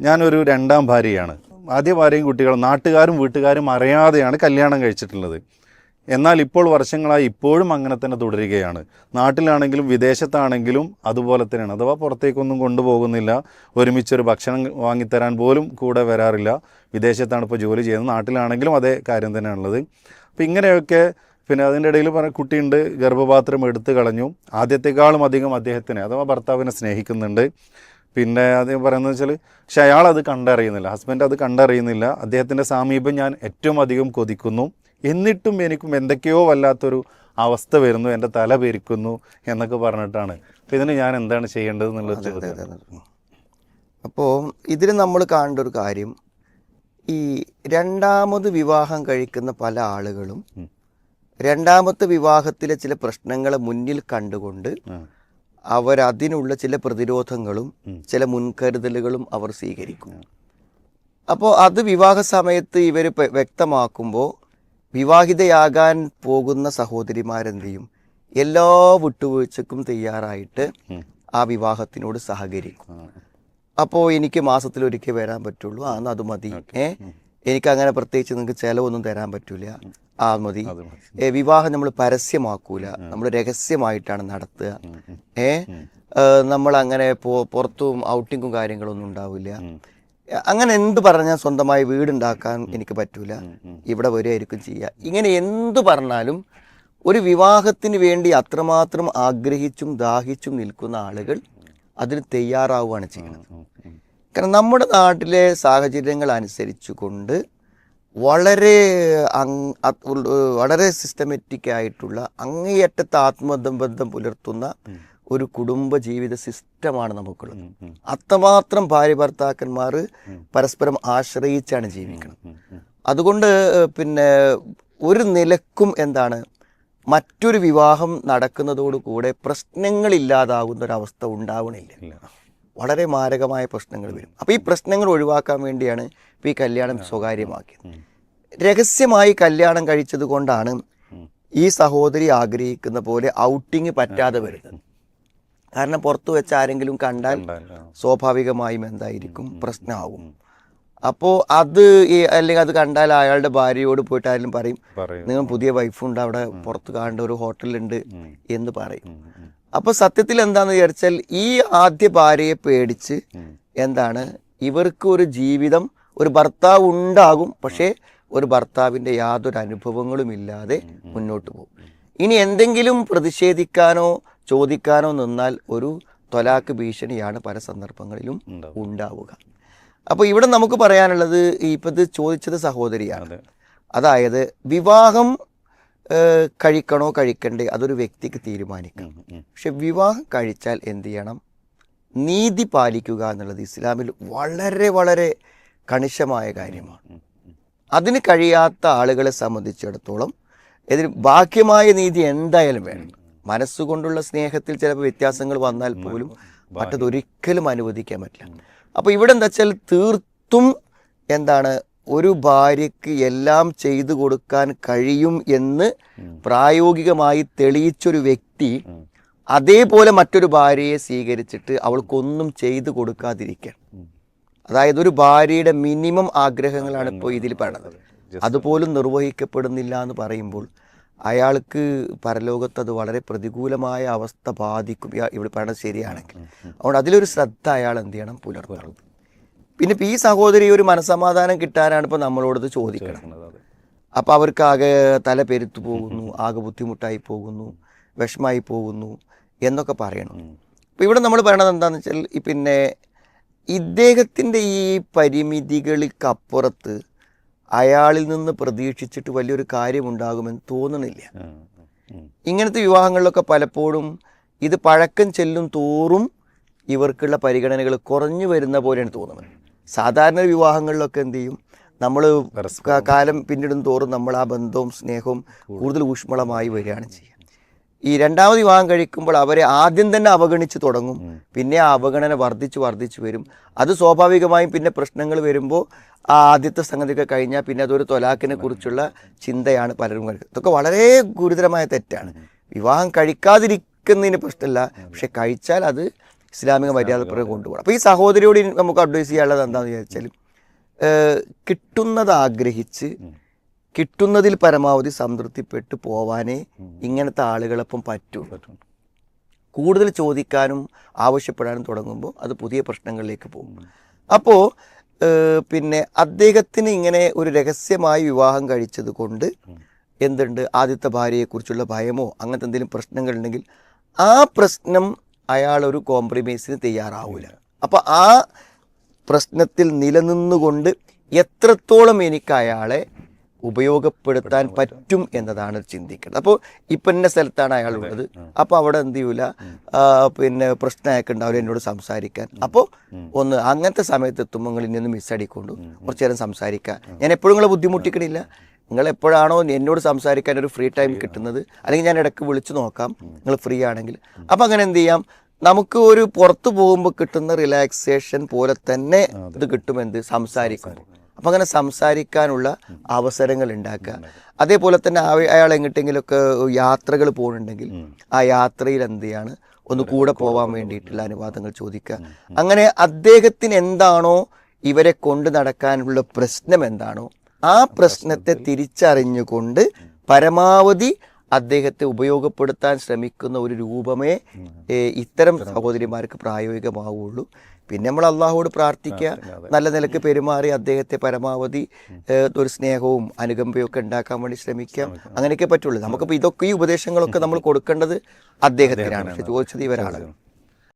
ഞാനൊരു രണ്ടാം ഭാര്യയാണ്. ആദ്യ ഭാര്യയും കുട്ടികളും നാട്ടുകാരും വീട്ടുകാരും അറിയാതെയാണ് കല്യാണം കഴിച്ചിട്ടുള്ളത്. എന്നാൽ ഇപ്പോൾ വർഷങ്ങളായി ഇപ്പോഴും അങ്ങനെ തന്നെ തുടരുകയാണ്. നാട്ടിലാണെങ്കിലും വിദേശത്താണെങ്കിലും അതുപോലെ തന്നെയാണ്. അഥവാ പുറത്തേക്കൊന്നും കൊണ്ടുപോകുന്നില്ല ഒരുമിച്ചൊരു ഭക്ഷണം വാങ്ങിത്തരാൻ പോലും കൂടെ വരാറില്ല വിദേശത്താണ് ഇപ്പോൾ ജോലി ചെയ്യുന്നത് നാട്ടിലാണെങ്കിലും അതേ കാര്യം തന്നെയാണുള്ളത്. അപ്പോൾ ഇങ്ങനെയൊക്കെ പിന്നെ അതിന്റെ ഇടയിൽ പറഞ്ഞ കുട്ടിയുണ്ട് ഗർഭപാത്രം എടുത്തു കളഞ്ഞു. ആദ്യത്തെക്കാളും അധികം അദ്ദേഹത്തിനെ അഥവാ ഭർത്താവിനെ സ്നേഹിക്കുന്നുണ്ട്. പിന്നെ അദ്ദേഹം പറയുന്നത് വെച്ചാൽ പക്ഷെ അയാൾ അത് കണ്ടറിയുന്നില്ല. ഹസ്ബൻഡ് അത് കണ്ടറിയുന്നില്ല. അദ്ദേഹത്തിന്റെ സാമീപ്യം ഞാൻ ഏറ്റവും അധികം കൊതിക്കുന്നു. എന്നിട്ടും എനിക്കും എന്തൊക്കെയോ വല്ലാത്തൊരു അവസ്ഥ വരുന്നു. എന്റെ തല പെരിക്കുന്നു എന്നൊക്കെ പറഞ്ഞിട്ടാണ്. അപ്പോൾ ഇതിന് ഞാൻ എന്താണ് ചെയ്യേണ്ടത് എന്നുള്ളത് അപ്പോൾ ഇതിൽ നമ്മൾ കാണേണ്ട ഒരു കാര്യം ഈ രണ്ടാമത് വിവാഹം കഴിക്കുന്ന പല ആളുകളും രണ്ടാമത്തെ വിവാഹത്തിലെ ചില പ്രശ്നങ്ങളെ മുന്നിൽ കണ്ടുകൊണ്ട്. അവരതിനുള്ള ചില പ്രതിരോധങ്ങളും ചില മുൻകരുതലുകളും അവർ സ്വീകരിക്കും. അപ്പോൾ അത് വിവാഹ സമയത്ത് ഇവർ വ്യക്തമാക്കുമ്പോൾ വിവാഹിതയാകാൻ പോകുന്ന സഹോദരിമാരെന്ത് ചെയ്യും എല്ലാ വിട്ടുവീഴ്ചക്കും തയ്യാറായിട്ട് ആ വിവാഹത്തിനോട് സഹകരിക്കും. അപ്പോൾ എനിക്ക് മാസത്തിൽ ഒരിക്കൽ വരാൻ പറ്റുള്ളൂ. അന്ന് അത് മതി. ഏ? എനിക്ക് അങ്ങനെ പ്രത്യേകിച്ച് നിങ്ങൾക്ക് ചിലവൊന്നും തരാൻ പറ്റൂല. ആ മതി അത് മതി. വിവാഹം നമ്മൾ പരസ്യമാക്കൂല. നമ്മൾ രഹസ്യമായിട്ടാണ് നടത്തുക. ഏ നമ്മൾ അങ്ങനെ പുറത്തും ഔട്ടിങ്ങും കാര്യങ്ങളൊന്നും ഉണ്ടാവില്ല. അങ്ങനെ എന്ത് പറഞ്ഞാൽ സ്വന്തമായി വീടുണ്ടാക്കാൻ എനിക്ക് പറ്റൂല. ഇവിടെ വരികയായിരിക്കും ചെയ്യുക ഇങ്ങനെ എന്തു പറഞ്ഞാലും ഒരു വിവാഹത്തിന് വേണ്ടി അത്രമാത്രം ആഗ്രഹിച്ചും ദാഹിച്ചും നിൽക്കുന്ന ആളുകൾ അതിന് തയ്യാറാവുകയാണ് ചെയ്യുന്നത്. കാരണം നമ്മുടെ നാട്ടിലെ സാഹചര്യങ്ങൾ അനുസരിച്ചുകൊണ്ട് വളരെ വളരെ സിസ്റ്റമാറ്റിക് ആയിട്ടുള്ള അങ്ങേയറ്റത്തെ ആത്മബന്ധം പുലർത്തുന്ന ഒരു കുടുംബ ജീവിത സിസ്റ്റമാണ് നമുക്കുള്ളത്. അത്രമാത്രം ഭാര്യ ഭർത്താക്കന്മാർ പരസ്പരം ആശ്രയിച്ചാണ് ജീവിക്കുന്നത്. അതുകൊണ്ട് പിന്നെ ഒരു നിലക്കും എന്താണ് മറ്റൊരു വിവാഹം നടക്കുന്നതോടുകൂടെ പ്രശ്നങ്ങളില്ലാതാകുന്ന ഒരവസ്ഥ ഉണ്ടാവണില്ല. വളരെ മാരകമായ പ്രശ്നങ്ങൾ വരും. അപ്പോൾ ഈ പ്രശ്നങ്ങൾ ഒഴിവാക്കാൻ വേണ്ടിയാണ് ഈ കല്യാണം സ്വകാര്യമാക്കി. രഹസ്യമായി കല്യാണം കഴിച്ചത് കൊണ്ടാണ് ഈ സഹോദരി ആഗ്രഹിക്കുന്ന പോലെ ഔട്ടിങ് പറ്റാതെ വരുന്നത്. കാരണം പുറത്തു വെച്ച ആരെങ്കിലും കണ്ടാൽ സ്വാഭാവികമായും എന്തായിരിക്കും? പ്രശ്നമാകും അപ്പോൾ അത് ഈ അല്ലെങ്കിൽ അത് കണ്ടാൽ അയാളുടെ ഭാര്യയോട് പോയിട്ട് ആരെങ്കിലും പറയും നിങ്ങൾ പുതിയ വൈഫുണ്ട് അവിടെ പുറത്ത് കാണേണ്ട ഒരു ഹോട്ടലുണ്ട്. എന്ന് പറയും. അപ്പോൾ സത്യത്തിൽ എന്താണെന്ന് വിചാരിച്ചാൽ ഈ ആദ്യ ഭാര്യയെ പേടിച്ച് എന്താണ്? ഇവർക്ക് ഒരു ജീവിതം ഒരു ഭർത്താവ് ഉണ്ടാകും പക്ഷേ ഒരു ഭർത്താവിന്റെ യാതൊരു അനുഭവങ്ങളും ഇല്ലാതെ മുന്നോട്ട് പോകും. ഇനി എന്തെങ്കിലും പ്രതിഷേധിക്കാനോ ചോദിക്കാനോ നിന്നാൽ ഒരു തൊലാക്ക് ഭീഷണിയാണ് പല സന്ദർഭങ്ങളിലും ഉണ്ടാവുക. അപ്പോൾ ഇവിടെ നമുക്ക് പറയാനുള്ളത് ഇപ്പം ഇത് ചോദിച്ചത് സഹോദരിയാണ്. അതായത് വിവാഹം കഴിക്കണോ കഴിക്കണ്ടേ അതൊരു വ്യക്തിക്ക് തീരുമാനിക്കാം. പക്ഷെ വിവാഹം കഴിച്ചാൽ എന്ത് ചെയ്യണം? നീതി പാലിക്കുക എന്നുള്ളത് ഇസ്ലാമിൽ വളരെ വളരെ കണിശമായ കാര്യമാണ്. അതിന് കഴിയാത്ത ആളുകളെ സംബന്ധിച്ചിടത്തോളം ഇതിന് ബാഹ്യമായ നീതി എന്തായാലും വേണം. മനസ്സുകൊണ്ടുള്ള സ്നേഹത്തിൽ ചിലപ്പോൾ വ്യത്യാസങ്ങൾ വന്നാൽ പോലും മറ്റതൊരിക്കലും അനുവദിക്കാൻ പറ്റില്ല. അപ്പോൾ ഇവിടെ എന്താ വെച്ചാൽ തീർത്തും എന്താണ് ഒരു ഭാര്യയ്ക്ക് എല്ലാം ചെയ്തു കൊടുക്കാൻ കഴിയും എന്ന് പ്രായോഗികമായി തെളിയിച്ചൊരു വ്യക്തി അതേപോലെ മറ്റൊരു ഭാര്യയെ സ്വീകരിച്ചിട്ട് അവൾക്കൊന്നും ചെയ്തു കൊടുക്കാതിരിക്കാൻ. അതായത് ഒരു ഭാര്യയുടെ മിനിമം ആഗ്രഹങ്ങളാണ് ഇപ്പോൾ ഇതിൽ പറയുന്നത് അതുപോലും നിർവഹിക്കപ്പെടുന്നില്ല എന്ന് പറയുമ്പോൾ അയാൾക്ക് പരലോകത്ത് അത് വളരെ പ്രതികൂലമായ അവസ്ഥ ബാധിക്കും. ഇവിടെ പറയുന്നത് ശരിയാണെങ്കിൽ. അതുകൊണ്ട് അതിലൊരു ശ്രദ്ധ അയാൾ എന്ത് ചെയ്യണം? പുലർത്തണം. പിന്നെ ഈ സഹോദരി ഒരു മനസമാധാനം കിട്ടാനാണ് ഇപ്പോൾ നമ്മളോട് ഇത് ചോദിക്കണം. അപ്പോൾ അവർക്ക് ആകെ തല പെരുത്തു പോകുന്നു ആകെ ബുദ്ധിമുട്ടായി പോകുന്നു വിഷമായി പോകുന്നു എന്നൊക്കെ പറയണം. ഇപ്പോൾ ഇവിടെ നമ്മൾ പറയണത് എന്താണെന്ന് വെച്ചാൽ ഈ പിന്നെ ഇദ്ദേഹത്തിന്റെ ഈ പരിമിതികൾക്കപ്പുറത്ത് അയാളിൽ നിന്ന് പ്രതീക്ഷിച്ചിട്ട് വലിയൊരു കാര്യമുണ്ടാകുമെന്ന് തോന്നണില്ല. ഇങ്ങനത്തെ വിവാഹങ്ങളിലൊക്കെ പലപ്പോഴും ഇത് പഴക്കം ചെല്ലും തോറും ഇവർക്കുള്ള പരിഗണനകൾ കുറഞ്ഞു വരുന്ന പോലെയാണ് തോന്നുന്നത്. സാധാരണ വിവാഹങ്ങളിലൊക്കെ എന്ത് ചെയ്യും? നമ്മൾ കാലം പിന്നിടും തോറും നമ്മൾ ആ ബന്ധവും സ്നേഹവും കൂടുതൽ ഊഷ്മളമായി വരികയാണ് ചെയ്യുക. ഈ രണ്ടാമത് വിവാഹം കഴിക്കുമ്പോൾ അവരെ ആദ്യം തന്നെ അവഗണിച്ച് തുടങ്ങും. പിന്നെ ആ അവഗണന വർദ്ധിച്ച് വർദ്ധിച്ച് വരും. അത് സ്വാഭാവികമായും പിന്നെ പ്രശ്നങ്ങൾ വരുമ്പോൾ ആ ആദ്യത്തെ സംഗതിയൊക്കെ കഴിഞ്ഞാൽ പിന്നെ അതൊരു തൊലാക്കിനെ കുറിച്ചുള്ള ചിന്തയാണ് പലരും കഴിക്കുന്നത് ഇതൊക്കെ വളരെ ഗുരുതരമായ തെറ്റാണ്. വിവാഹം കഴിക്കാതിരിക്കുന്നതിന് പ്രശ്നമില്ല. പക്ഷെ കഴിച്ചാൽ അത് ഇസ്ലാമിക മര്യാദപ്രകാരം കൊണ്ടുപോകണം. അപ്പോൾ ഈ സഹോദരിയോട് നമുക്ക് അഡ്വൈസ് ചെയ്യാനുള്ളത് എന്താണെന്ന് വിചാരിച്ചാൽ കിട്ടുന്നത് ആഗ്രഹിച്ച് കിട്ടുന്നതിൽ പരമാവധി സംതൃപ്തിപ്പെട്ട് പോവാനേ ഇങ്ങനത്തെ ആളുകളൊപ്പം പറ്റൂ. കൂടുതൽ ചോദിക്കാനും ആവശ്യപ്പെടാനും തുടങ്ങുമ്പോൾ അത് പുതിയ പ്രശ്നങ്ങളിലേക്ക് പോകും. അപ്പോൾ പിന്നെ അദ്ദേഹത്തിന് ഇങ്ങനെ ഒരു രഹസ്യമായി വിവാഹം കഴിച്ചത് കൊണ്ട് എന്തുണ്ട്? ആദ്യത്തെ ഭാര്യയെക്കുറിച്ചുള്ള ഭയമോ അങ്ങനത്തെ എന്തെങ്കിലും പ്രശ്നങ്ങളുണ്ടെങ്കിൽ ആ പ്രശ്നം അയാൾ ഒരു കോംപ്രമൈസിന് തയ്യാറാവില്ല അപ്പോൾ ആ പ്രശ്നത്തിൽ നിലനിന്നുകൊണ്ട് എത്രത്തോളം എനിക്ക് അയാളെ ഉപയോഗപ്പെടുത്താൻ പറ്റും എന്നതാണ് ചിന്തിക്കുന്നത് അപ്പോൾ ഇപ്പം ഇന്ന സ്ഥലത്താണ് അയാളുള്ളത് അപ്പോൾ അവിടെ എന്ത് ചെയ്യൂല? പിന്നെ പ്രശ്നം അയാൾക്ക് ഉണ്ടാവില്ല എന്നോട് സംസാരിക്കാൻ. അപ്പോൾ ഒന്ന് അങ്ങനത്തെ സമയത്ത് എത്തുമ്പോൾ നിങ്ങൾ ഇനി ഒന്ന് മിസ്സടിക്കൊണ്ട് കുറച്ച് നേരം സംസാരിക്കുക ഞാൻ എപ്പോഴും നിങ്ങളെ ബുദ്ധിമുട്ടിക്കണില്ല. നിങ്ങൾ എപ്പോഴാണോ എന്നോട് സംസാരിക്കാൻ ഒരു ഫ്രീ ടൈം കിട്ടുന്നത് അല്ലെങ്കിൽ ഞാൻ ഇടയ്ക്ക് വിളിച്ചു നോക്കാം. നിങ്ങൾ ഫ്രീ ആണെങ്കിൽ. അപ്പോൾ അങ്ങനെ എന്ത് ചെയ്യാം? നമുക്ക് ഒരു പുറത്തു പോകുമ്പോൾ കിട്ടുന്ന റിലാക്സേഷൻ പോലെ തന്നെ ഇത് കിട്ടുമെന്ത് സംസാരിക്കുമ്പോൾ. അപ്പം അങ്ങനെ സംസാരിക്കാനുള്ള അവസരങ്ങൾ ഉണ്ടാക്കുക. അതേപോലെ തന്നെ അയാൾ എങ്ങോട്ടെങ്കിലുമൊക്കെ യാത്രകൾ പോകുന്നുണ്ടെങ്കിൽ ആ യാത്രയിൽ എന്ത് ചെയ്യാണ്? ഒന്ന് കൂടെ പോകാൻ വേണ്ടിയിട്ടുള്ള അനുവാദങ്ങൾ ചോദിക്കുക. അങ്ങനെ അദ്ദേഹത്തിന് എന്താണോ ഇവരെ കൊണ്ട് നടക്കാനുള്ള പ്രശ്നം എന്താണോ ആ പ്രശ്നത്തെ തിരിച്ചറിഞ്ഞുകൊണ്ട് പരമാവധി അദ്ദേഹത്തെ ഉപയോഗപ്പെടുത്താൻ ശ്രമിക്കുന്ന ഒരു രൂപമേ ഇത്തരം സഹോദരിമാർക്ക് പ്രായോഗികമാവുള്ളൂ. പിന്നെ നമ്മൾ അള്ളാഹുവോട് പ്രാർത്ഥിക്കുക. നല്ല നിലയ്ക്ക് പെരുമാറി അദ്ദേഹത്തെ പരമാവധി ഒരു സ്നേഹവും അനുകമ്പയും ഒക്കെ ഉണ്ടാക്കാൻ വേണ്ടി ശ്രമിക്കാം അങ്ങനെയൊക്കെ പറ്റുള്ളൂ. നമുക്കിപ്പോൾ ഇതൊക്കെ ഈ ഉപദേശങ്ങളൊക്കെ നമ്മൾ കൊടുക്കേണ്ടത് അദ്ദേഹത്തിനാണ്. പക്ഷെ ചോദിച്ചത് ഇവരാണ്.